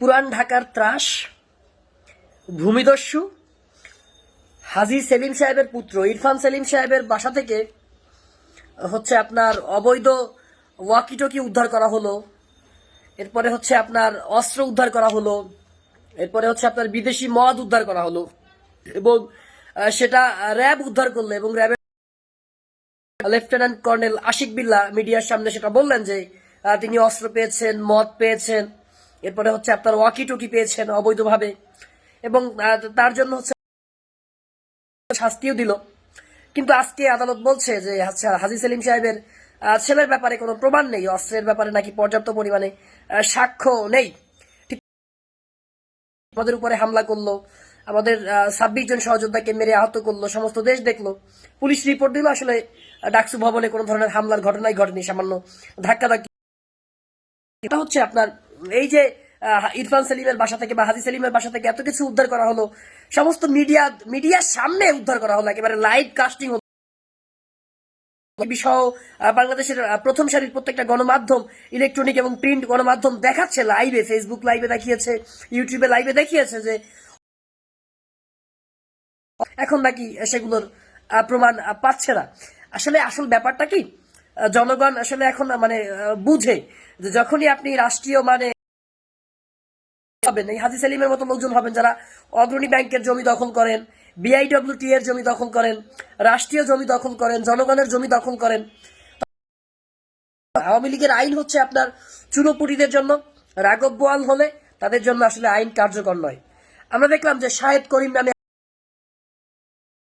পুরান ঢাকার ত্রাস, ভূমিদস্যু, হাজি সেলিম সাহেবের পুত্র, ইরফান সেলিম সাহেবের বাসা থেকে, হচ্ছে আপনার অবৈধ ওয়াকিটকি উদ্ধার করা হলো, এরপরে হচ্ছে আপনার অস্ত্র উদ্ধার করা হলো, এরপরে হচ্ছে আপনার বিদেশি মদ উদ্ধার করা হলো, এবং সেটা র্যাব উদ্ধার করল এবং র্যাবের লেফটেন্যান্ট কর্নেল আশিক বিল্লা মিডিয়ার সামনে সেটা বললেন যে তিনি অস্ত্র পেয়েছেন, মদ পেয়েছেন। এরপরে হচ্ছে আপনার ওয়াকি টকি পেয়েছেন অবৈধভাবে। এবং তার জন্য হচ্ছে শাস্তিও দিল। কিন্তু আজকে আদালত বলছে যে আচ্ছা হাজি সেলিম সাহেবের ছেলের ব্যাপারে কোনো প্রমাণ নেই, অস্ত্রের ব্যাপারে নাকি পর্যাপ্ত পরিমাণে সাক্ষ্য নেই। আমাদের উপরে হামলা করল, আমাদের ছাব্বিশ জন সহযোদ্ধাকে মেরে আহত করল, সমস্ত দেশ দেখল। পুলিশ রিপোর্ট দিল আসলে ডাকসু ভবনে কোনো ধরনের হামলার ঘটনাই ঘটেনি, সামান্য ধাক্কা ধাক্কি এটা হচ্ছে আপনার এই যে ইরফান সেলিমের বাসা থেকে বা হাজি সেলিমের বাসা থেকে এত কিছু উদ্ধার করা হলো, সমস্ত মিডিয়া, মিডিয়ার সামনে উদ্ধার করা হলো, একেবারে লাইভ কাস্টিং সহ বাংলাদেশের প্রথম সারির প্রত্যেকটা গণমাধ্যম ইলেকট্রনিক এবং প্রিন্ট গণমাধ্যম দেখাচ্ছে লাইভে ফেসবুক লাইভে দেখিয়েছে ইউটিউবে লাইভে দেখিয়েছে যে, এখন নাকি সেগুলোর প্রমাণ পাচ্ছে না। আসলে আসল ব্যাপারটা কি? জনগণ আসলে এখন মানে বুঝে যে যখনই আপনি রাষ্ট্রীয় মানে হবেন, এই হাজি সেলিমের মতো লোকজন হবেন যারা অগ্রণী ব্যাংকের জমি দখল করেন বিআইডব্লিউটি এর জমি দখল করেন, রাষ্ট্রীয় জমি দখল করেন, জনগণের জমি দখল করেন আওয়ামী লীগের আইন হচ্ছে আপনার চুনোপুটিদের জন্য, রাঘব বোয়াল হলে তাদের জন্য আসলে আইন কার্যকর নয়। আমরা দেখলাম যে শাহেদ করিম নামে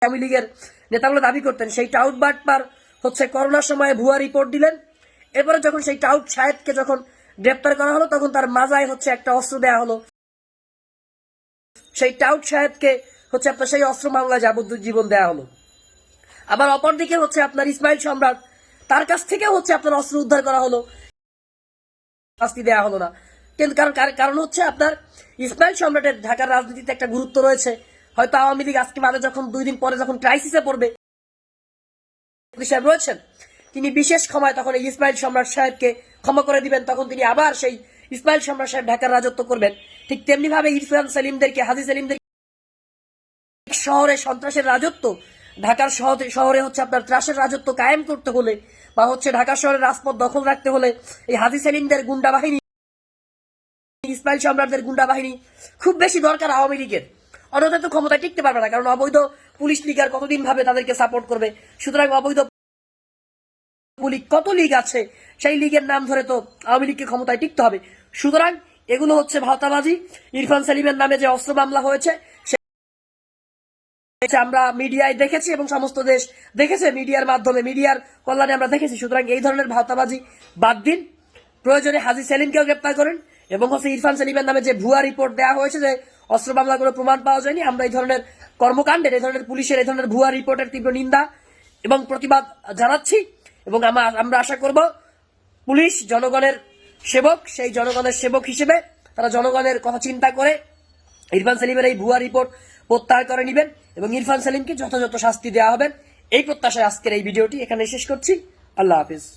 আওয়ামী লীগের নেতাগুলো দাবি করতেন, সেই টাউট বাটপার হচ্ছে করোনার সময় ভুয়া রিপোর্ট দিলেন। এরপরে যখন সেই টাউট শাহেদকে যখন গ্রেপ্তার করা হলো, তখন তার মাজায় হচ্ছে একটা অস্ত্র দেয়া হলো। সেই টাউট সাহেবকে হচ্ছে আপনার সেই অস্ত্র মামলা যাবজ্জীবন দেয়া হলো। আবার অপরদিকে হচ্ছে আপনার ইসমাইল সম্রাট, তার কাছ থেকেও হচ্ছে আপনার অস্ত্র উদ্ধার করা হলো। শাস্তি দেওয়া হলো না। কিন্তু কারণ, কার- কারণ হচ্ছে আপনার ইসমাইল সম্রাটের ঢাকার রাজনীতিতে একটা গুরুত্ব রয়েছে। হয়তো আওয়ামী লীগ আজকে বাদে যখন দুই দিন পরে যখন ক্রাইসিসে পড়বে সাহেব রয়েছেন? তিনি বিশেষ ক্ষমায় তখন এই ইসমাইল সম্রাট সাহেবকে ক্ষমা করে দিবেন, তখন তিনি আবার সেই ইসমাইল সম্রাট সাহেব ঢাকার রাজত্ব করবেন। ঠিক তেমনি ভাবে ইরফান সেলিমদেরকে, হাজি সেলিমদের শহরে সন্ত্রাসের রাজত্ব, ঢাকার শহরে- হচ্ছে আপনার ত্রাসের রাজত্ব কায়েম করতে হলে বা হচ্ছে ঢাকা শহরের রাজপথ দখল রাখতে হলে এই হাজি সেলিমদের গুন্ডা বাহিনী, ইসমাইল সম্রাটদের গুন্ডা বাহিনী খুব বেশি দরকার আওয়ামী লীগের। অন্যথা তো ক্ষমতায় টিকতে পারবে না, কারণ অবৈধ পুলিশ লীগ আর কতদিন ভাবে তাদেরকে সাপোর্ট করবে? সুতরাং অবৈধ কত লীগ আছে, সেই লীগের নাম ধরে তো আওয়ামী লীগকে ক্ষমতায় টিকতে হবে। সুতরাং এগুলো হচ্ছে ভাওতাবাজি। ইরফান সেলিমের নামে যে অস্ত্র মামলা হয়েছে আমরা মিডিয়ায় দেখেছি এবং সমস্ত দেশ দেখেছে, মিডিয়ার মাধ্যমে, মিডিয়ার কল্যাণে আমরা দেখেছি। সুতরাং এই ধরনের ভাওতাবাজি বাদ দিন। প্রয়োজনে হাজি সেলিমকেও গ্রেপ্তার করেন এবং হচ্ছে ইরফান সেলিমের নামে যে ভুয়া রিপোর্ট দেওয়া হয়েছে যে অস্ত্র মামলা করে প্রমাণ পাওয়া যায়নি, আমরা এই ধরনের কর্মকাণ্ডের, এই ধরনের পুলিশের, এই ধরনের ভুয়া রিপোর্টের তীব্র নিন্দা এবং প্রতিবাদ জানাচ্ছি এবং আমরা আশা করব পুলিশ জনগণের সেবক, সেই জনগণের সেবক হিসেবে তারা জনগণের কথা চিন্তা করে ইরফান সেলিমের এই ভুয়া রিপোর্ট প্রত্যাহার করে নেবেন এবং ইরফান সেলিমকে যথাযথ শাস্তি দেওয়া হবে। এই প্রত্যাশায় আজকের এই ভিডিওটি এখানে শেষ করছি। আল্লাহ হাফিজ।